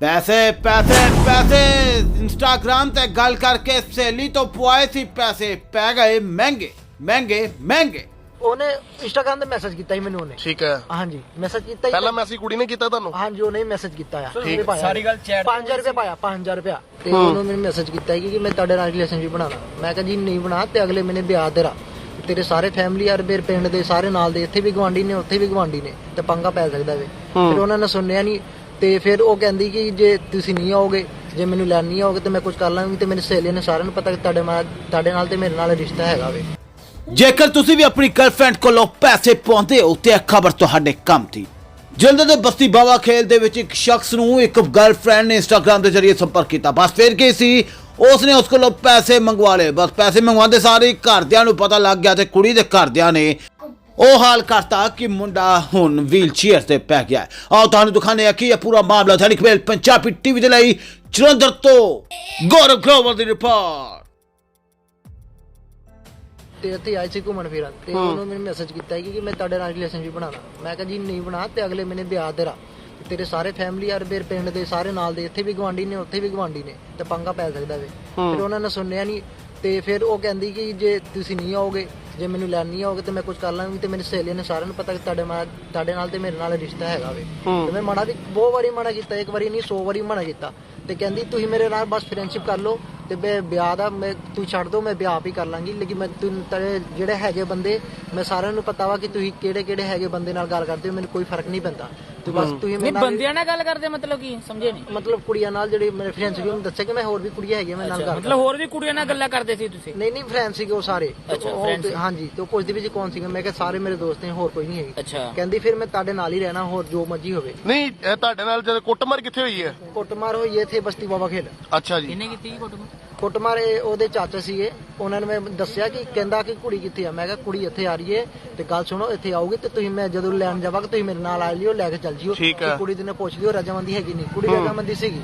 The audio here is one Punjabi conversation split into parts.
ਪੈਸੇ ਪੈਸੇ ਪੈਸੇ। ਇੰਸਟਾਗ੍ਰਾਮ ਤੇ ਗੱਲ ਕਰਕੇ ਸਹੇਲੀ ਤੋਂ ਪੁਆਏ ਸੀ ਪੈਸੇ। ਪੈ ਗਏ ਮਹਿੰਗੇ ਮਹਿੰਗੇ ਮਹਿੰਗੇ। ਉਹਨੇ ਇੰਸਟਾਗ੍ਰਾਮ ਤੇ ਮੈਸੇਜ ਕੀਤਾ ਸੀ ਮੈਨੂੰ ਉਹਨੇ। ਠੀਕ ਹੈ। ਹਾਂਜੀ ਮੈਸੇਜ ਕੀਤਾ ਪਹਿਲਾਂ ਹੀ ਮੈਸੇਜ ਕੁੜੀ ਨੇ ਕੀਤਾ ਤੁਹਾਨੂੰ? ਹਾਂਜੀ ਉਹਨੇ ਮੈਸੇਜ ਕੀਤਾ ਆ। ਠੀਕ, ਸਾਰੀ ਗੱਲ chat 5000 ਰੁਪਏ ਪਾਇਆ 5000 ਰੁਪਏ ਤੇ ਉਹਨੂੰ ਮੈਨੂੰ ਮੈਸੇਜ ਕੀਤਾ ਸੀ ਕਿ ਮੈਂ ਤੁਹਾਡੇ ਨਾਲ ਰਿਲੇਸ਼ਨਸ਼ਿਪ ਬਣਾਉਣਾ। ਮੈਂ ਕਿਹਾ ਜੀ ਨਹੀਂ ਬਣਾ ਤੇ ਅਗਲੇ ਮਹੀਨੇ ਵਿਆਹ ਤੇਰਾ। ਤੇਰੇ ਸਾਰੇ ਫੈਮਿਲੀ ਯਾਰ ਮੇਰੇ ਪਿੰਡ ਦੇ ਸਾਰੇ ਨਾਲ ਦੇ ਇੱਥੇ ਵੀ ਗਵਾਂਢੀ ਨੇ ਉੱਥੇ ਵੀ ਗਵਾਂਢੀ ਨੇ ਤੇ ਪੰਗਾ ਪੈ ਸਕਦਾ ਵੇ। ਫਿਰ ਉਹਨਾਂ ਨੇ ਸੁਣਿਆ ਨਹੀਂ ਤੇ ਫਿਰ ਉਹ ਕਹਿੰਦੀ ਕਿ ਜੇ ਤੁਸੀਂ ਨਹੀਂ ਆਓਗੇ, ਜੇ ਮੈਨੂੰ ਲੈਣ ਨਹੀਂ ਆਓਗੇ ਤੇ ਮੈਂ ਕੁਝ ਕਰ ਲਾਂਗੀ ਤੇ ਮੇਰੀ ਸਹੇਲੀਆਂ ਨੇ ਸਾਰਿਆਂ ਨੂੰ ਪਤਾ ਕਿ ਤੁਹਾਡੇ ਨਾਲ ਤੁਹਾਡੇ ਨਾਲ ਤੇ ਮੇਰੇ ਨਾਲ ਰਿਸ਼ਤਾ ਹੈਗਾ ਵੇ। ਜੇਕਰ ਤੁਸੀਂ ਵੀ ਆਪਣੀ ਗਰਲਫ੍ਰੈਂਡ ਕੋਲੋਂ ਪੈਸੇ ਪਾਉਂਦੇ ਹੋ ਤੇ ਇਹ ਖਬਰ ਤੁਹਾਡੇ ਕੰਮ ਦੀ। ਜਲੰਧਰ ਦੇ ਬਸਤੀ ਬਾਵਾ ਖੇਲ ਦੇ ਵਿੱਚ ਇੱਕ ਸ਼ਖਸ ਨੂੰ ਇੱਕ ਗਰਲਫ੍ਰੈਂਡ ਨੇ ਇੰਸਟਾਗ੍ਰam ਦੇ ਜ਼ਰੀਏ ਸੰਪਰਕ ਕੀਤਾ। ਬਸ ਫਿਰ ਕੀ ਸੀ? ਉਸ ਨੇ ਉਸ ਕੋਲੋਂ ਪੈਸੇ ਮੰਗਵਾ ਲਏ। ਬਸ ਪੈਸੇ ਮੰਗਵਾਉਂਦੇ ਸਾਰੇ ਘਰਦਿਆਂ ਨੂੰ ਪਤਾ ਲੱਗ ਗਿਆ ਤੇ ਕੁੜੀ ਦੇ ਘਰਦਿਆਂ ਨੇ ਉਹ ਹਾਲ ਕਰਤਾ ਕਿ ਮੁੰਡਾ ਹੁਣ ਵੀਲ ਚੇਅਰ ਤੇ ਪੈ ਗਿਆ। ਆਓ ਤੁਹਾਨੂੰ ਦਿਖਾਣੇ ਆ ਕੀ ਇਹ ਪੂਰਾ ਮਾਮਲਾ ਧੜਕ ਵੇਲ ਪੰਜਾਬੀ ਟੀਵੀ ਦੇ ਲਈ। ਜਲੰਧਰ ਤੋਂ ਗੌਰਵ ਗਲੋਵਰ ਦੀ ਰਿਪੋਰਟ। ਤੇ ਇੱਥੇ ਆਏ ਸੀ ਘੁੰਮਣ ਫਿਰਨ ਤੇ ਉਹਨੂੰ ਮੈਨੂੰ ਮੈਸੇਜ ਕੀਤਾ ਕਿ ਮੈਂ ਤੁਹਾਡੇ ਨਾਲ ਰਿਲੇਸ਼ਨਸ਼ਿਪ ਬਣਾਉਣਾ। ਮੈਂ ਕਿਹਾ ਜੀ ਨਹੀਂ ਬਣਾ ਤੇ ਅਗਲੇ ਮਹੀਨੇ ਵਿਆਹ ਤੇਰਾ ਤੇ ਤੇਰੇ ਸਾਰੇ ਫੈਮਿਲੀ ਯਾਰ ਮੇਰੇ ਪਿੰਡ ਦੇ ਸਾਰੇ ਨਾਲ ਦੇ ਇੱਥੇ ਵੀ ਗਵਾਂਢੀ ਨੇ ਉੱਥੇ ਵੀ ਗਵਾਂਢੀ ਨੇ। ਤੇ ਪੰਗਾ ਪੈ ਸਕਦਾ ਵੇ। ਫਿਰ ਉਹਨਾਂ ਨੇ ਸੁਣਿਆ ਨਹੀਂ ਤੇ ਫਿਰ ਉਹ ਕਹਿੰਦੀ ਕਿ ਜੇ ਤੁਸੀਂ ਨਹੀਂ ਆਓਗੇ ਜੇ ਮੈਨੂੰ ਲੈਣ ਆਓਗੇ ਤੇ ਮੈਂ ਕੁਝ ਕਰ ਲਾਂਗੀ ਤੇ ਮੇਰੀ ਸਹੇਲੀਆਂ ਨੇ ਸਾਰਿਆਂ ਨੂੰ ਪਤਾ ਕਿ ਤੁਹਾਡੇ ਨਾਲ ਤੁਹਾਡੇ ਨਾਲ ਤੇ ਮੇਰੇ ਨਾਲ ਰਿਸ਼ਤਾ ਹੈਗਾ ਵੇ। ਤੇ ਮੈਂ ਮਨਾ ਵੀ ਬਹੁਤ ਵਾਰੀ ਮਨਾ ਕੀਤਾ ਇੱਕ ਵਾਰੀ ਨਹੀਂ 100 ਵਾਰੀ ਮਨਾ ਕੀਤਾ। ਤੇ ਕਹਿੰਦੀ ਤੁਸੀਂ ਮੇਰੇ ਨਾਲ ਬਸ ਫਰੈਂਡਸ਼ਿਪ ਕਰ ਲਓ ਤੇ ਮੈਂ ਵਿਆਹ ਦਾ ਮੈਂ ਤੂੰ ਛੱਡ ਦੋ ਮੈਂ ਵਿਆਹ ਵੀ ਕਰ ਲਾਂਗੀ। ਲੇਕਿਨ ਮੈਂ ਤੂੰ ਤੇਰੇ ਜਿਹੜੇ ਹੈਗੇ ਬੰਦੇ ਮੈਂ ਸਾਰਿਆਂ ਨੂੰ ਪਤਾ ਵਾ ਕਿ ਤੁਸੀਂ ਕਿਹੜੇ ਕਿਹੜੇ ਹੈਗੇ ਬੰਦੇ ਨਾਲ ਗੱਲ ਕਰਦੇ ਹੋ ਮੈਨੂੰ ਕੋਈ ਫ਼ਰਕ ਨਹੀਂ ਪੈਂਦਾ। ਤੇ ਬਸ ਤੁਸੀਂ ਨਹੀਂ ਬੰਦਿਆਂ ਨਾਲ ਗੱਲ ਕਰਦੇ ਮਤਲਬ ਕੀ ਸਮਝੇ ਨਹੀਂ। ਮਤਲਬ ਕੁੜੀਆਂ ਨਾਲ ਜਿਹੜੇ ਮੇਰੇ ਫਰੈਂਡਸ ਸੀ ਉਹਨੂੰ ਦੱਸਿਆ ਕਿ ਮੈਂ ਹੋਰ ਵੀ ਕੁੜੀਆਂ ਹੈਗੀਆਂ ਮੇਰੇ ਨਾਲ ਗੱਲ ਮਤਲਬ ਹੋਰ ਵੀ ਕੁੜੀਆਂ ਨਾਲ ਗੱਲਾਂ ਕਰਦੇ ਸੀ ਤੁਸੀਂ? ਨਹੀਂ ਨਹੀਂ ਫਰੈਂਡ ਸੀਗੇ ਉਹ ਸਾਰੇ। ਤੇ ਅੱਛਾ, ਉਹ- friend ਸੀ। ਹਾਂਜੀ ਤੇ ਉਹ ਪੁੱਛਦੀ ਵੀ ਜੀ ਕੌਣ ਸੀਗਾ? ਮੈਂ ਕਿਹਾ ਸਾਰੇ ਮੇਰੇ ਦੋਸਤ ਨੇ ਹੋਰ ਕੋਈ ਨਹੀਂ ਹੈਗੀ। ਅੱਛਾ। ਕਹਿੰਦੀ ਫਿਰ ਮੈਂ ਤੁਹਾਡੇ ਨਾਲ ਹੀ ਰਹਿਣਾ ਹੋਰ ਜੋ ਮਰਜ਼ੀ ਹੋਵੇ। ਨਹੀਂ ਇਹ ਤੁਹਾਡੇ ਨਾਲ ਜਦ ਕੁੱਟਮਾਰ ਕਿੱਥੇ ਹੋਈ ਹੈ? ਕੁੱਟਮਾਰ ਹੋਈ ਹੈ ਇੱਥੇ ਬਸਤੀ ਬਾਬਾ ਖੇਲ ਅੱਛਾ ਜੀ। ਕਿੰਨੇ ਕੀਤੀ ਕੋਟ ਕੁੱਟਮਾਰ? ਇਹ ਉਹਦੇ ਚਾਚਾ ਸੀਗੇ। ਉਹਨਾਂ ਨੇ ਮੈਂ ਦੱਸਿਆ ਕਿ ਕਹਿੰਦਾ ਕਿ ਕੁੜੀ ਕਿੱਥੇ ਆ। ਮੈਂ ਕਿਹਾ ਕੁੜੀ ਇੱਥੇ ਆ ਰਹੀ ਏ ਤੇ ਗੱਲ ਸੁਣੋ ਇੱਥੇ ਆਊਗੀ ਤੇ ਤੁਸੀਂ ਮੈਂ ਜਦੋਂ ਲੈਣ ਜਾਵਾਂਗਾ ਤੁਸੀਂ ਮੇਰੇ ਨਾਲ ਆ ਲਿਓ ਲੈ ਕੇ ਚੱਲ ਜਿਓ ਠੀਕ ਤੇ ਹੈ। ਕੁੜੀ ਦੀ ਨੇ ਪੁੱਛ ਲਿਓ ਰਜਾਮੰਦੀ ਹੈਗੀ ਨਹੀਂ ਕੁੜੀ ਰਜਾਮੰਦੀ ਸੀਗੀ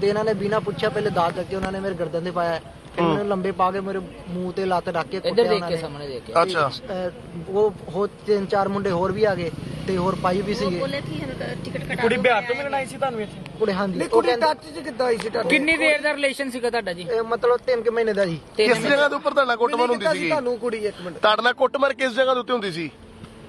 ਤੇ ਇਹਨਾਂ ਨੇ ਬਿਨਾ ਪੁੱਛਿਆ ਪਹਿਲੇ ਦਾਤ ਚੱਕ ਕੇ ਉਹਨਾਂ ਨੇ ਮੇਰੇ ਗਰਦਨ ਤੇ ਪਾਇਆ ਫਿਰ ਮੈਨੂੰ ਲੰਬੇ ਪਾ ਕੇ ਮੇਰੇ ਮੂੰਹ ਤੇ ਲੱਤ ਰੱਖ ਕੇ ਇੱਧਰ ਕੁੱਟਿਆ ਦੇਖ ਉਹਨਾਂ ਕੇ ਨੇ ਸਾਹਮਣੇ ਦੇਖ ਕੇ ਅੱਛਾ ਅਹ ਉਹ ਹੋ ਤਿੰਨ ਚਾਰ ਮੁੰਡੇ ਹੋਰ ਵੀ ਆ ਗਏ ਤੇ ਹੋਰ ਪਾਈ ਵੀ ਸੀਗੇ बोले थी टिकट कटा ਕੁੜੀ ਬਿਹਾਰ ਤੋਂ ਮਿਲਣ ਆਈ ਸੀ ਤੁਹਾਨੂੰ ਇੱਥੇ ਕੁੜੇ ਹਾਂਜੀ ਉਹ ਕਹਿੰਦੇ ਕਿੰਨੀ ਦੇਰ ਦਾ ਰਿਲੇਸ਼ਨ ਸੀਗਾ ਤੁਹਾਡਾ ਜੀ ਇਹ ਮਤਲਬ ਤਿੰਨ ਕੁ ਮਹੀਨੇ ਦਾ ਜੀ ਤਿੰਨ ਕਿਸ ਜਗ੍ਹਾ ਦੇ ਉੱਪਰ ਤੁਹਾਡਾ ਕੁੱਟਮਾਰ ਹੁੰਦੀ ਸੀ ਤੁਹਾਨੂੰ ਕੁੜੀ ਇੱਕ ਮਿੰਟ ਤੁਹਾਡੇ ਨਾਲ ਕੁੱਟਮਾਰ ਕਿਸ ਜਗ੍ਹਾ ਦੇ ਉੱਤੇ ਹੁੰਦੀ ਸੀ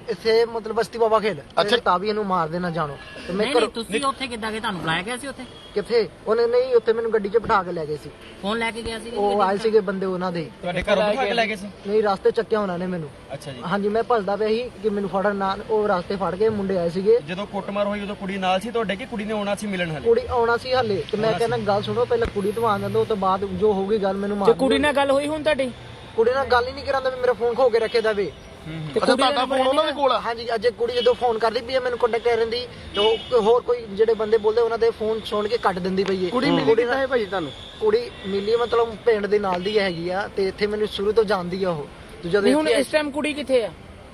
ਇੱਥੇ ਮਤਲਬ ਬਸਤੀ ਬਾਬਾ ਖੇਲ ਅੱਛਾ। ਤਾਂ ਵੀ ਇਹਨੂੰ ਮਾਰ ਦੇਣਾ ਜਾਣੋ। ਤੇ ਮੈਂ ਨਹੀਂ ਘਰੋਂ- ਨਹੀਂ। ਤੁਸੀਂ ਉੱਥੇ ਕਿੱਦਾਂ ਗਏ? ਤੁਹਾਨੂੰ ਬੁਲਾਇਆ ਗਿਆ ਸੀ ਉੱਥੇ? ਕਿੱਥੇ? ਉਹਨੇ ਨਹੀਂ ਉੱਥੇ ਮੈਨੂੰ ਗੱਡੀ 'ਚ ਬਿਠਾ ਕੇ ਲੈ ਗਏ ਸੀ। ਫੋਨ ਲੈ ਕੇ ਗਿਆ ਸੀ ਉਹ ਆਏ ਸੀਗੇ ਬੰਦੇ ਉਹਨਾਂ ਦੇ। ਤੁਹਾਡੇ ਘਰੋਂ ਬਿਠਾ ਕੇ ਲੈ ਗਏ ਸੀ? ਨਹੀਂ ਰਸਤੇ ਚੱਕਿਆ ਉਹਨਾਂ ਨੇ ਮੈਨੂੰ। ਅੱਛਾ ਜੀ। ਹਾਂਜੀ ਮੈਂ ਭੱਜਦਾ ਪਿਆ ਸੀ ਕਿ ਮੈਨੂੰ ਫੜਨ ਨਾ ਉਹ ਰਸਤੇ ਫੜ ਕੇ ਮੁੰਡੇ ਆਏ ਸੀਗੇ। ਜਦੋਂ ਕੁੱਟਮਾਰ ਹੋਈ ਉਦੋਂ ਕੁੜੀ ਨਾਲ ਸੀ ਤੁਹਾਡੇ ਕਿ ਕੁੜੀ ਨੇ ਆਉਣਾ ਸੀ ਮਿਲਣ ਹਲੇ? ਕੁੜੀ ਆਉਣਾ ਸੀ ਹੱਲੇ। ਤੇ ਮੈਂ ਕਹਿੰਦਾ ਗੱਲ ਸੁਣੋ ਪਹਿਲਾਂ ਕੁੜੀ ਤੋਂ ਆਣ ਦਿੰਦੋ ਉਸ ਤੋਂ ਬਾਅਦ ਜੋ ਹੋਊਗੀ ਗੱਲ ਮੈਨੂੰ ਮਾਰ ਤੇ ਕੁੜੀ ਨਾਲ ਗੱਲ ਹੋਈ ਹੁਣ ਤੁਹਾਡੀ? ਕੁੜੀ ਨਾਲ ਗੱਲ ਹੀ ਨਹੀਂ ਕਰਾਂਦਾ ਵੀ ਮੇਰਾ ਫੋਨ ਖੋ ਕੇ ਰੱਖੇ ਦਾ ਵੇ। ਤੇ ਅੱਛਾ ਤੁਹਾਡਾ ਫੋਨ ਉਹਨਾਂ ਦੇ ਕੋਲ ਆ? ਹਾਂਜੀ ਅੱਜ ਕੁੜੀ ਜਦੋਂ ਫੋਨ ਕਰਦੀ ਪਈ ਹੈ ਮੈਨੂੰ ਕੰਟੈਕਟ ਕਰਨ ਦੀ ਤੇ ਉਹ ਹੋਰ ਕੋਈ ਜਿਹੜੇ ਬੰਦੇ ਬੋਲਦੇ ਉਹਨਾਂ ਦੇ ਫੋਨ ਸੁਣ ਕੇ ਕੱਟ ਦਿੰਦੀ ਪਈ ਹੈ ਕੁੜੀ ਮਿਲੀ ਕਿੱਦਾਂ ਹੈ ਭਾਈ ਤੁਹਾਨੂੰ? ਕੁੜੀ ਮਿਲੀ ਮਤਲਬ ਪਿੰਡ ਦੇ ਨਾਲ ਦੀ ਹੈਗੀ ਆ ਤੇ ਇੱਥੇ ਮੈਨੂੰ ਸ਼ੁਰੂ ਤੋਂ ਜਾਣਦੀ ਆ ਉਹ। ਤੇ ਜਦੋਂ ਨਹੀਂ ਹੁਣ ਇੱਥੇ ਇਸ ਟਾਈਮ ਕੁੜੀ ਕਿੱਥੇ ਆ?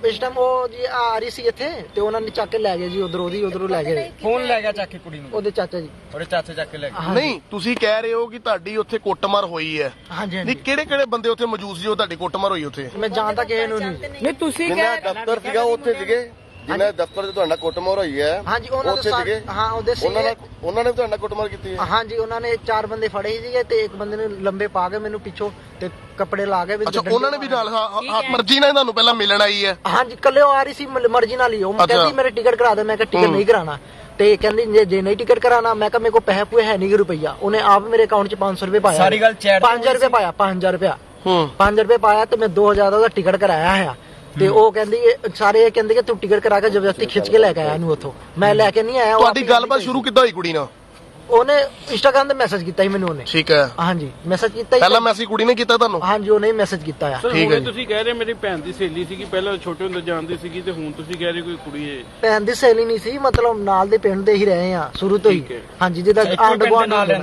ਇਸ ਟਾਈਮ ਉਹ ਜੀ ਆ ਰਹੀ ਸੀ ਇੱਥੇ ਤੇ ਉਹਨਾਂ ਨੇ ਚੱਕ ਕੇ ਲੈ ਗਏ ਜੀ ਉਧਰ ਉਹਦੀ ਉਧਰੋਂ ਲੈ ਗਏ। ਫੋਨ ਲੈ ਗਿਆ ਚੱਕ ਕੇ ਕੁੜੀ ਨੂੰ? ਉਹਦੇ ਚਾਚਾ ਜੀ। ਉਹਦੇ ਚਾਚੇ ਚੱਕ ਕੇ ਲੈ ਗਏ। ਨਹੀਂ ਤੁਸੀਂ ਕਹਿ ਰਹੇ ਹੋ ਕਿ ਤੁਹਾਡੀ ਉੱਥੇ ਕੁੱਟਮਾਰ ਹੋਈ ਹੈ। ਹਾਂਜੀ ਨਹੀਂ ਕਿਹੜੇ ਕਿਹੜੇ ਬੰਦੇ ਉੱਥੇ ਮੌਜੂਦ ਸੀ ਜੋ ਤੁਹਾਡੀ ਕੁੱਟਮਾਰ ਹੋਈ ਉੱਥੇ? ਮੈਂ ਜਾਣਦਾ ਕਿਸੇ ਨੂੰ ਨਹੀਂ। ਨਹੀਂ ਤੁਸੀਂ ਕਹਿ ਦਫ਼ਤਰ ਸੀਗਾ ਉੱਥੇ ਸੀਗੇ। ਜਿੰਨਾ ਦਫ਼ਤਰ 'ਚ ਤੁਹਾਡਾ ਕੁੱਟਮਾਰ ਹੋਈ ਹੈ ਹਾਂਜੀ ਉਹਨਾਂ ਦੇ ਉੱਥੇ ਸਾਰੇ ਸੀਗੇ? ਹਾਂ ਉਹਦੇ ਉਹਨਾਂ ਸੀਗੇ। ਨੇ ਉਹਨਾਂ ਨੇ ਵੀ ਤੁਹਾਡਾ ਕੁੱਟਮਾਰ ਕੀਤੀ ਹੈ? ਹਾਂਜੀ ਉਹਨਾਂ ਨੇ ਚਾਰ ਬੰਦੇ ਫੜੇ ਸੀਗੇ ਤੇ ਇੱਕ ਬੰਦੇ ਨੂੰ ਲੰਬੇ ਪਾ ਕੇ ਮੈਨੂੰ ਪਿੱਛੋਂ ਤੇ ਕੱਪੜੇ ਲਾ ਕੇ ਵਿੱਚ ਅੱਛਾ ਡੰਡੇ ਉਹਨਾਂ ਨੇ ਵੀ ਨਾਲ ਹਾਂ- ਹਾਂ- ਮਰਜ਼ੀ ਨਾਲ ਤੁਹਾਨੂੰ ਪਹਿਲਾਂ ਮਿਲਣ ਆਈ ਹੈ? ਹਾਂਜੀ ਕੱਲੇ ਉਹ ਆ ਰਹੀ ਸੀ ਮਰਜ਼ੀ ਨਾਲ ਹੀ ਉਹ। ਅੱਛਾ। ਕਹਿੰਦੀ ਮੇਰੇ ਟਿਕਟ ਕਰਾ ਦੇ ਮੈਂ ਕਿਹਾ ਟਿਕਟ ਨਹੀਂ ਕਰਾਣਾ ਤੇ ਕਹਿੰਦੀ ਜੇ ਜੇ ਨਹੀਂ ਟਿਕਟ ਕਰਾਣਾ ਮੈਂ ਕਿਹਾ ਮੇਰੇ ਕੋਲ ਪੈਸੇ ਪੂਏ ਹੈ ਨਹੀਂ ਰੁਪਈਆ। ਉਹਨੇ ਆਪ ਮੇਰੇ ਅਕਾਊਂਟ 'ਚ 500 ਰੁਪਏ ਪਾਇਆ। ਸਾਰੀ ਗੱਲ chat 5000 ਰੁਪਏ ਪਾਇਆ 5000 ਰੁਪਏ ਹੂੰ। 5000 ਰੁਪਏ ਪਾਇਆ ਤੇ ਮੈਂ 2000 ਦਾ ਉਹਦਾ ਟਿਕਟ ਕਰਾਇਆ ਹੈ ਤੇ ਉਹ ਕਹਿੰਦੀ ਸਾਰੇ ਇਹ ਕਹਿੰਦੇ ਕਿ ਤੂੰ ਟਿਕਟ ਕਰਾ ਕੇ ਜ਼ਬਰਦਸਤੀ ਖਿੱਚ ਕੇ ਲੈ ਕੇ ਆਇਆ ਇਹਨੂੰ ਉੱਥੋਂ। ਮੈਂ ਲੈ ਕੇ ਨਹੀਂ ਆਇਆ ਉਹ ਤੁਹਾਡੀ ਆਪੇ ਗੱਲਬਾਤ ਸ਼ੁਰੂ ਕਿੱਦਾਂ ਹੋਈ ਕੁੜੀ ਨਾਲ? ਉਹਨੇ ਇੰਸਟਾਗ੍ਰਾਮ ਤੇ ਮੈਸੇਜ ਕੀਤਾ ਸੀ ਮੈਨੂੰ ਉਹਨੇ। ਠੀਕ ਹੈ। ਹਾਂਜੀ ਮੈਸੇਜ ਕੀਤਾ ਹੀ ਪਹਿਲਾਂ ਮੈਸੇਜ ਕੁੜੀ ਨੇ ਕੀਤਾ ਤੁਹਾਨੂੰ? ਹਾਂਜੀ ਉਹਨੇ ਮੈਸੇਜ ਕੀਤਾ ਆ। ਸਰ ਠੀਕ ਹੈ ਹੁਣੇ ਜੀ। ਤੁਸੀਂ ਕਹਿ ਰਹੇ ਮੇਰੀ ਭੈਣ ਦੀ ਸਹੇਲੀ ਸੀਗੀ ਪਹਿਲਾਂ ਛੋਟੇ ਹੁੰਦੇ ਜਾਣਦੀ ਸੀਗੀ ਤੇ ਹੁਣ ਤੁਸੀਂ ਕਹਿ ਰਹੇ ਕੋਈ ਕੁੜੀ ਹੈ। ਭੈਣ ਦੀ ਸਹੇਲੀ ਨਹੀਂ ਸੀ ਮਤਲਬ ਨਾਲ ਦੇ ਪਿੰਡ ਦੇ ਹੀ ਰਹੇ ਆ ਸ਼ੁਰੂ ਤੋਂ ਹੀ। ਠੀਕ ਹੈ। ਹਾਂਜੀ ਜਿਹਦਾ ਆਂਡ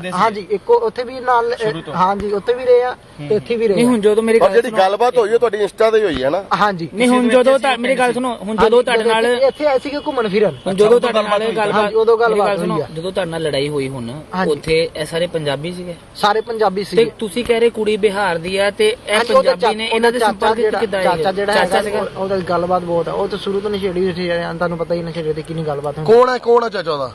ਸੀ। ਹਾਂਜੀ ਇੱਕੋ ਉੱਥੇ ਵੀ ਨਾਲ ਹਾਂਜੀ ਉੱਥੇ ਵੀ ਰਹੇ ਆ ਤੇ ਇੱਥੇ ਵੀ ਰਹੇ ਨਹੀਂ। ਹੁਣ ਜਦੋਂ ਮੇਰੀ ਪਰ ਗੱਲ ਜਿਹੜੀ ਗੱਲਬਾਤ ਹੋਈ ਹੈ ਤੁਹਾਡੀ ਇੰਸਟਾ ਤੇ ਹੀ ਹੋਈ ਹੈ ਨਾ? ਹਾਂਜੀ। ਨਹੀਂ ਹੁਣ ਜਦੋਂ ਤਾਂ ਮੇਰੀ ਗੱਲ ਸੁਣੋ ਹੁਣ ਜਦੋਂ ਤੁਹਾਡੇ ਨਾਲ ਇੱਥੇ- ਆਏ ਸੀਗੇ ਘੁੰਮਣ ਫਿਰਨ। ਜਦੋਂ ਤੁਹਾਡੇ ਨਾਲ ਗੱਲਬਾਤ ਉਦੋਂ ਗੱਲਬਾਤ ਹੋਈ ਆ। ਜਦੋਂ ਤੁਹਾਡੇ ਨਾਲ ਲੜਾਈ ਹੋਈ ਹੁਣ ਹਾਂਜੀ। ਉੱਥੇ ਇਹ ਸਾਰੇ ਪੰਜਾਬੀ ਸੀਗੇ? ਸਾਰੇ ਪੰਜਾਬੀ ਤੇ ਸੀਗੇ। ਤੁਸੀਂ ਕਹਿ ਰਹੇ ਕੁੜੀ ਬਿਹਾਰ ਦੀ ਆ ਤੇ ਇਹ ਹਾਂਜੀ, ਉਹਦਾ ਪੰਜਾਬੀ ਨੇ ਚਾਚਾ- ਇਹਨਾਂ ਦੇ ਚਾਚਾ ਸੰਪਰਕ ਵਿੱਚ ਕਿੱਦਾਂ ਆਏ? ਚਾਚਾ ਜਿਹੜਾ ਚਾਚਾ ਹੈਗਾ ਸੀਗਾ? ਉਹ- ਉਹਦਾ ਗੱਲਬਾਤ ਬਹੁਤ ਆ। ਉਹ ਤਾਂ ਸ਼ੁਰੂ ਤੋਂ ਨਸ਼ੇੜੀ ਸੀ ਤੁਹਾਨੂੰ ਪਤਾ ਹੀ ਨਸ਼ੇੜੀ ਤੇ ਕਿੰਨੀ ਗੱਲਬਾਤ ਹੁੰਦੀ ਕੌਣ ਹੈ ਕੌਣ ਹੈ ਚਾਚਾ ਦਾ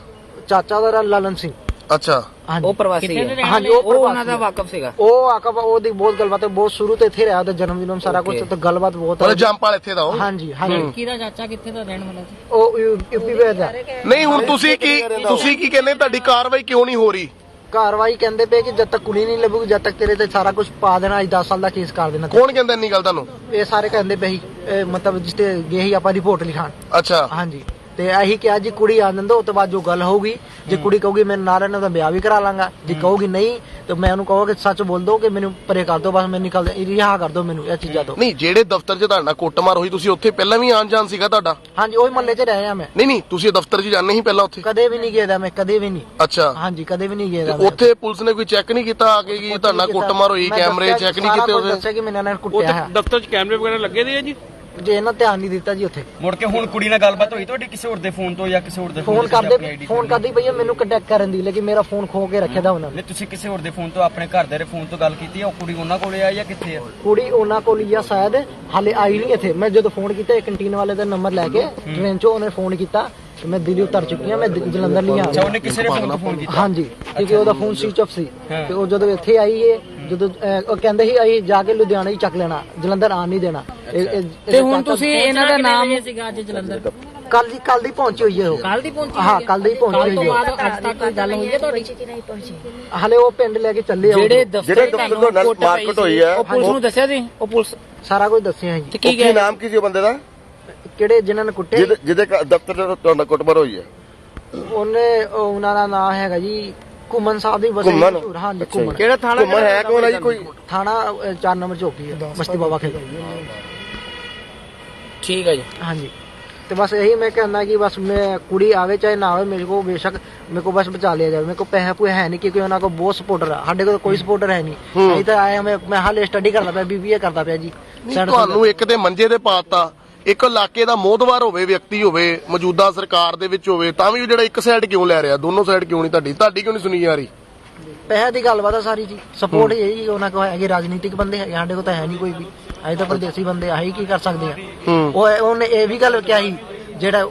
ਚਾਚਾ ਦਾ ਨਾਂ ਲਾਲਨ ਸਿੰਘ। ਅੱਛਾ। ਹਾਂਜੀ। ਉਹ ਪ੍ਰਵਾਸੀ ਹੈ। ਹਾਂਜੀ ਉਹ ਉਹ ਉਹਨਾਂ ਦਾ। ਵਾਕਫ ਸੀਗਾ। ਉਹ ਆਕਬ ਉਹਦੀ ਬਹੁਤ ਗੱਲਬਾਤ ਹੈ ਬਹੁਤ ਸ਼ੁਰੂ ਤੋਂ ਇੱਥੇ ਰਿਹਾ ਉਹਦਾ ਜਨਮ ਦਿਨਮ ਸਾਰਾ ਕੁਝ Okay. ਤੇ ਗੱਲਬਾਤ ਬਹੁਤ ਮਤਲਬ ਹੈ। ਜੰਪਾਲ ਇੱਥੇ ਦਾ ਉਹ? ਹਾਂਜੀ ਹਾਂਜੀ। ਕਿਹਦਾ ਚਾਚਾ ਕਿੱਥੇ ਦਾ ਰਹਿਣ ਵਾਲਾ ਸੀ? ਉਹ ਯੂਪੀ ਵੇਦ ਦਾ ਨਹੀਂ ਹੁਣ ਤੁਸੀਂ ਕੀ ਤੁਸੀਂ ਕੀ ਕਹਿੰਦੇ ਤੁਹਾਡੀ ਕਾਰਵਾਈ ਕਿਉਂ ਨਹੀਂ ਹੋ ਰਹੀ? ਕਾਰਵਾਈ ਕਹਿੰਦੇ ਪਏ ਕਿ ਜਦ ਤੱਕ ਕੁੜੀ ਨਹੀਂ ਲੱਭੂਗੀ ਜਦ ਤੱਕ ਤੇਰੇ ਤੇ ਸਾਰਾ ਕੁਝ ਪਾ ਦੇਣਾ ਅੱਜ 10 ਸਾਲ ਦਾ ਕੇਸ ਕਰ ਦੇਣਾ। ਕੌਣ ਕਹਿੰਦਾ ਇੰਨੀ ਗੱਲ ਤੁਹਾਨੂੰ? ਇਹ ਸਾਰੇ ਕਹਿੰਦੇ ਪਏ ਸੀ ਇਹ ਮਤਲਬ ਜਿਸ ਤੇ ਗਏ ਸੀ ਆਪਾਂ ਰਿਪੋਰਟ ਲਿਖਾਣ ਅੱਛਾ। ਹਾਂਜੀ। ਤੇ ਇਹੀ ਕਿਹਾ ਜੀ ਕੁੜੀ ਆ ਜਾਂਦਾ ਉਸ ਤੋਂ ਬਾਅਦ ਜੋ ਗੱਲ ਹੋਊਗੀ ਜੇ ਕੁੜੀ ਕਹੂਗੀ ਮੈਂ ਨਾਲ ਇਹਨਾਂ ਦਾ ਵਿਆਹ ਵੀ ਕਰਾ ਲਾਂਗਾ ਜੇ ਕਹੂਗੀ ਨਹੀਂ ਤੇ ਮੈਂ ਉਹਨੂੰ ਕਹਾਂ ਕਿ ਸੱਚ ਬੋਲ ਦੋ ਕਿ ਮੈਨੂੰ ਪਰੇ ਕਰ ਦੋ ਬਸ ਮੈਂ ਨਿਕਲ ਰਿਹਾ ਕਰ ਦੋ ਮੈਨੂੰ ਇਹ ਚੀਜ਼ਾਂ ਤੋਂ। ਨਹੀਂ ਜਿਹੜੇ ਦਫ਼ਤਰ 'ਚ ਤੁਹਾਡੇ ਨਾਲ ਕੁੱਟਮਾਰ ਹੋਈ ਤੁਸੀਂ ਉੱਥੇ ਪਹਿਲਾਂ ਵੀ ਆਣ ਜਾਣ ਸੀਗਾ ਤੁਹਾਡਾ? ਹਾਂਜੀ ਉਹੀ ਮਹੱਲੇ 'ਚ ਰਹੇ ਆ ਮੈਂ। ਨਹੀਂ ਨਹੀਂ ਤੁਸੀਂ ਦਫ਼ਤਰ 'ਚ ਜਾਂਦੇ ਸੀ ਪਹਿਲਾਂ ਉੱਥੇ? ਕਦੇ ਵੀ ਨਹੀਂ ਗਿਆ ਦਾ ਮੈਂ ਕਦੇ ਵੀ ਨਹੀਂ। ਅੱਛਾ। ਹਾਂਜੀ ਕਦੇ ਵੀ ਨਹੀਂ ਗਿਆ ਦਾ ਤੇ ਉੱਥੇ ਪੁਲਿਸ ਨੇ ਕੋਈ ਚੈੱਕ ਨਹੀਂ ਕੀਤਾ ਆ ਕੇ ਕਿ ਤੁਹਾਡੇ ਨਾਲ ਕੁੱਟਮਾਰ ਹੋਈ ਕੈਮਰੇ ਚੈੱਕ ਨਹੀਂ ਕੀਤੇ ਉਹਦੇ? ਦੱਸਿਆ ਕਿ ਮੈਨੂੰ ਨੇ ਉਹ ਕੁੱਟਿਆ ਹੈ ਦਫ਼ਤਰ 'ਚ ਕੈਮਰੇ ਵਗੈਰਾ ਲੱਗੇ ਦੇ ਆ ਜੀ? ਜੇ ਇਹਨਾਂ ਧਿਆਨ ਨਹੀਂ ਦਿੱਤਾ ਜੀ ਉੱਥੇ। ਮੁੜ ਕੇ ਹੁਣ ਕੁੜੀ ਨਾਲ ਗੱਲਬਾਤ ਹੋਈ ਤੁਹਾਡੀ ਕਿਸੇ ਹੋਰ ਦੇ ਫੋਨ ਤੋਂ ਜਾਂ ਕਿਸੇ ਹੋਰ ਦੇ ਫੋਨ ਤੋਂ ਤੁਸੀਂ ਆਪਣੀ ਕਰਦੇ ID ਫੋਨ ਕਰਦੀ ਪਈ ਆ ਮੈਨੂੰ ਕੰਟੈਕਟ ਕਰਨ ਦੀ ਲੇਕਿਨ ਮੇਰਾ ਫੋਨ ਖੋ ਕੇ ਰੱਖਿਆ ਦਾ ਉਹਨਾਂ ਨੇ। ਨਹੀਂ ਤੁਸੀਂ ਕਿਸੇ ਹੋਰ ਦੇ ਫੋਨ ਤੋਂ ਆਪਣੇ ਘਰ ਦੇ ਫੋਨ ਤੋਂ ਗੱਲ ਕੀਤੀ ਹੈ ਉਹ ਕੁੜੀ ਉਹਨਾਂ ਕੋਲੇ ਆ ਜਾਂ ਕਿੱਥੇ ਆ? ਕੁੜੀ ਉਹਨਾਂ ਕੋਲ ਹੀ ਆ ਸ਼ਾਇਦ ਹਾਲੇ ਆਈ ਨਹੀਂ ਇੱਥੇ। ਮੈਂ ਜਦੋਂ ਫੋਨ ਕੀਤਾ ਇਹ ਕੰਟੀਨ ਵਾਲੇ ਦਾ ਨੰਬਰ ਲੈ ਕੇ ਟ੍ਰੇਨ 'ਚੋਂ ਉਹਨੇ ਫੋਨ ਕੀਤਾ ਕਿ ਮੈਂ ਦਿੱਲੀ ਉਤਰ ਚੁੱਕੀ ਹਾਂ ਮੈਂ ਦ- ਜਲੰਧਰ ਨਹੀਂ ਆ। ਅੱਛਾ ਉਹਨੇ ਕਿਸੇ ਦੇ ਫੋਨ ਤੋਂ ਫੋਨ ਕੀਤਾ? ਹਾਂਜੀ ਕਿਉਂਕਿ ਉਹਦਾ ਫੋਨ ਸਵਿਚ ਆਫ ਸੀ। ਹਾਂ। ਤੇ ਉਹ ਜਦੋਂ ਇੱਥੇ ਆਈ ਏ ਜਦੋਂ ਅਹ, ਉਹ ਕਹਿੰਦੇ ਸੀ ਅਸੀਂ ਜਾ ਕੇ ਲੁਧਿਆਣਾ ਹੀ ਚੱਕ ਲੈਣਾ ਜਲੰਧਰ ਆਣ ਨਹੀਂ ਦੇਣਾ। ਤੇ ਹੁਣ ਤੁਸੀਂ ਇਹਨਾਂ ਦਾ ਨਾਮ ਸੀਗਾ ਅੱਜ ਜਲੰਧਰ? ਕੱਲ ਦੀ ਕੱਲ ਦੀ ਪਹੁੰਚੀ ਹੋਈ ਹੈ ਉਹ। ਕੱਲ ਦੀ ਪਹੁੰਚੀ ਹਾਂ ਕੱਲ ਦੀ ਪਹੁੰਚੀ ਤੋਂ ਹੋਈ ਬਾਅਦ ਅੱਜ ਤੱਕ ਕੋਈ ਗੱਲ ਹੋਈ ਹੈ ਤੁਹਾਡੀ? ਹੈ ਹਲੇ ਉਹ ਪਿੰਡ ਲੈ ਕੇ ਚੱਲੇ ਆ। ਜਿਹੜੇ ਦਫ਼ਤਰ ਤੋਂ ਨਾਲ ਮਾਰਕੀਟ ਹੋਈ ਹੈ ਉਹ ਪੁਲਿਸ ਨੂੰ ਦੱਸਿਆ ਸੀ? ਉਹ ਪੁਲਿਸ ਸਾਰਾ ਕੁਝ ਦੱਸਿਆ ਜੀ। ਤੇ ਕੀ ਨਾਮ ਕੀ ਸੀ ਉਹ ਬੰਦੇ ਦਾ? ਕਿਹੜੇ ਜਿਨ੍ਹਾਂ ਨੇ ਕੁੱਟੇ ਜਿਹਦੇ ਜਿਹਦੇ ਘਰ ਦਫ਼ਤਰ 'ਚ ਤੁਹਾਡਾ ਕੁੱਟਮਾਰ ਹੋਈ ਹੈ। ਉਹਨੇ ਉਹ ਉਹਨਾਂ ਦਾ ਨਾਮ ਹੈਗਾ ਜੀ ਕੁਮਨ ਸਾਹਿਬ ਦੀ ਘੁੰਮਣ? ਮਸ਼ਹੂਰ। ਹਾਂਜੀ ਅੱਛਾ ਜੀ। ਕੁਮਨ ਕਿਹੜਾ ਥਾਣਾ ਘੁੰਮਣ ਹੈ ਕੌਣ ਹੈ ਜੀ ਕੋਈ? ਥਾਣਾ 4 ਨੰਬਰ ਚੌਕੀ ਹੈ ਬਸਤੀ ਬਾਬਾ ਖੇਲ। ਠੀਕ ਹੈ ਜੀ। ਹਾਂਜੀ। ਤੇ ਬਸ ਇਹੀ ਮੈਂ ਕਹਿੰਦਾ ਕਿ ਬਸ ਮੈਂ ਕੁੜੀ ਆਵੇ ਚਾਹੇ ਨਾ ਆਵੇ ਮੇਰੇ ਕੋ ਬੇਸ਼ੱਕ ਮੇਰੇ ਕੋ ਬਸ ਬਚਾ ਲਿਆ ਜਾਵੇ। ਮੇਰੇ ਕੋ ਪੈਸਾ ਪੂਏ ਹੈ ਨਹੀਂ ਕਿਉਂਕਿ ਉਹਨਾਂ ਕੋ ਬਹੁਤ ਸਪੋਰਟਰ ਹੈ ਸਾਡੇ ਕੋਲ ਕੋਈ ਸਪੋਰਟਰ ਹੈ ਨਹੀਂ। ਅਸੀਂ ਤਾਂ ਆਏ ਹਾਂ, ਮੈਂ ਮੈਂ ਹਾਲੇ ਸਟੱਡੀ ਕਰਦਾ ਪਿਆ ਬੀਬੀਏ ਕਰਦਾ ਪਿਆ ਜੀ। ਨਹੀਂ ਤੁਹਾਨੂੰ ਇੱਕ ਤੇ ਮੰਜੇ ਤੇ ਪਾਤਾ ਇੱਕ ਇਲਾਕੇ ਦਾ ਮੋਦਵਾਰ ਹੋਵੇ ਵਿਅਕਤੀ ਹੋਵੇ ਮੌਜੂਦਾ ਸਰਕਾਰ ਦੇ ਵਿੱਚ ਹੋਵੇ ਤਾਂ ਵੀ ਜਿਹੜਾ ਇੱਕ ਸਾਈਡ ਕਿਉਂ ਲੈ ਰਿਹਾ? ਦੋਨੋਂ ਸਾਈਡ ਕਿਉਂ ਨਹੀਂ? ਤੁਹਾਡੀ ਤੁਹਾਡੀ ਕਿਉਂ ਨਹੀਂ ਸੁਣੀ ਜਾ ਰਹੀ ਪੈਸੇ ਦੀ ਗੱਲਬਾਤ ਆ ਸਾਰੀ ਜੀ। ਸਪੋਰਟ ਹੀ। ਹੈ ਜੀ ਉਹਨਾਂ ਕੋ ਹੈਗੇ ਰਾਜਨੀਤਿਕ ਬੰਦੇ ਹੈਗੇ ਸਾਡੇ ਕੋਲ ਤਾਂ ਹੈ ਨਹੀਂ ਕੋਈ ਵੀ। ਅਸੀਂ ਤਾਂ ਪਰਦੇਸੀ ਬੰਦੇ ਆਹੀ ਕੀ ਕਰ ਸਕਦੇ ਆ? ਉਹ ਉਹਨੇ ਇਹ ਵੀ ਗੱਲ ਕਿਹਾ ਸੀ ਜਿਹੜਾ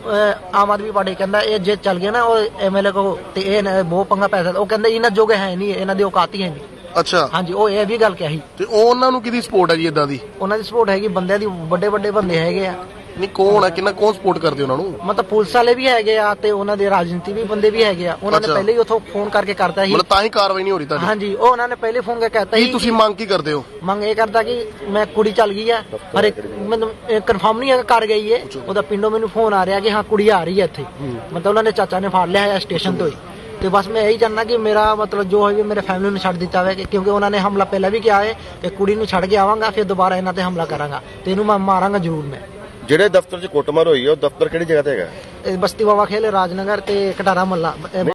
ਆਮ ਆਦਮੀ ਪਾਰਟੀ ਕਹਿੰਦਾ ਇਹ ਜੇ ਚੱਲ ਗਿਆ ਨਾ ਉਹ ਐਮਐਲਏ ਕੋ ਤੇ ਇਹ ਬਹੁਤ ਪੰਗਾ ਪੈਸਾ ਉਹ ਕਹਿੰਦੇ ਇਹਨਾਂ ਜੋਗੇ ਹੈ ਨਹੀਂ ਇਹਨਾਂ ਦੀ ਔਕਾਤ ਹੀ ਹੈ ਨਹੀਂ। ਅੱਛਾ। ਹਾਂਜੀ ਉਹ ਇਹ ਵੀ ਗੱਲ ਕਿਹਾ ਸੀ। ਤੇ ਉਹ ਉਹਨਾਂ ਨੂੰ ਕਿਹਦੀ ਸਪੋਰਟ ਹੈ ਜੀ ਇਦਾਂ ਦੀ? ਉਹਨਾਂ ਦੀ ਸਪੋਰਟ ਹੈਗੀ ਬੰਦਿਆਂ ਦੀ ਵੱਡੇ ਵੱਡੇ ਬੰਦੇ ਹੈਗੇ ਆ। ਨਹੀਂ ਕੌਣ ਹੈ? ਕਿੰਨਾ ਕੌਣ ਸਪੋਰਟ ਕਰਦੇ ਉਹਨਾਂ ਨੂੰ? ਮਤਲਬ ਪੁਲਿਸ ਵਾਲੇ ਵੀ ਹੈਗੇ ਆ ਤੇ ਉਹਨਾਂ ਦੇ ਰਾਜਨੀਤੀ ਵੀ ਬੰਦੇ ਵੀ ਹੈਗੇ ਆ। ਉਹਨਾਂ ਨੇ ਅੱਛਾ। ਪਹਿਲੇ ਹੀ ਉਥੋਂ ਫੋਨ ਕਰਕੇ ਕਰਤਾ ਸੀ। ਮਤਲਬ ਤਾਂ ਹੀ ਕਾਰਵਾਈ ਨਹੀਂ ਹੋ ਰਹੀ ਤੁਹਾਡੀ? ਹਾਂਜੀ ਉਹ ਉਹਨਾਂ ਨੇ ਪਹਿਲੇ ਫੋਨ ਕਰਕੇ ਕਹਿਤਾ ਕੀ ਸੀ ਤੁਸੀਂ ਮੰਗ ਕੀ ਕਰਦੇ ਹੋ? ਮੰਗ ਇਹ ਕਰਦਾ ਕਿ ਮੈਂ ਕੁੜੀ ਚੱਲ ਗਈ ਆ। ਪਰ ਇੱਕ ਮੈਨੂੰ ਕਨਫਰਮ ਨਹੀਂ ਹੈ ਕਰ ਗਈ ਏ। ਉਹਦਾ ਪਿੰਡੋਂ ਮੈਨੂੰ ਫੋਨ ਆ ਰਿਹਾ ਕਿ ਹਾਂ ਕੁੜੀ ਆ ਰਹੀ ਹੈ ਇੱਥੇ। ਮਤਲਬ ਉਹਨਾਂ ਨੇ ਚਾਚਾ ਨੇ ਫੜ ਲਿਆ ਹੈ ਸਟੇਸ਼ਨ ਤੋਂ ਹੀ। ਤੇ ਬਸ ਮੈਂ ਇਹੀ ਚਾਹੁੰਦਾ ਕਿ ਮੇਰਾ ਮਤਲਬ ਜੋ ਹੈ ਮੇਰੇ ਫੈਮਿਲੀ ਨੂੰ ਛੱਡ ਦਿੱਤਾ ਹੋਵੇ ਕਿ- ਕਿਉਂਕਿ ਉਹਨਾਂ ਨੇ ਹਮਲਾ ਪਹਿਲਾਂ ਵੀ ਕੀਤਾ ਹੈ ਕਿ ਕੁੜੀ ਨੂੰ ਛੱਡ ਕੇ ਆਵਾਂਗਾ ਫਿਰ ਦੁਬਾਰਾ ਇਹਨਾਂ ਤੇ ਹਮਲਾ ਕਰਾਂਗਾ। ਤੇ ਇਹਨੂੰ ਮੈਂ ਮਾਰਾਂਗਾ ਜ਼ਰੂਰ ਮੈਂ। ਜਿਹੜੇ ਦਫ਼ਤਰ 'ਚ ਕੁੱਟਮਾਰ ਹੋਈ ਹੈ ਉਹ ਦਫ਼ਤਰ ਕਿਹੜੀ ਜਗ੍ਹਾ ਤੇ ਹੈਗਾ? ਇਹ ਬਸਤੀ ਬਾਬਾ ਖੇਲ ਰਾਜਨਗਰ ਤੇ ਕਟਾਰਾ ਮੱਲਾ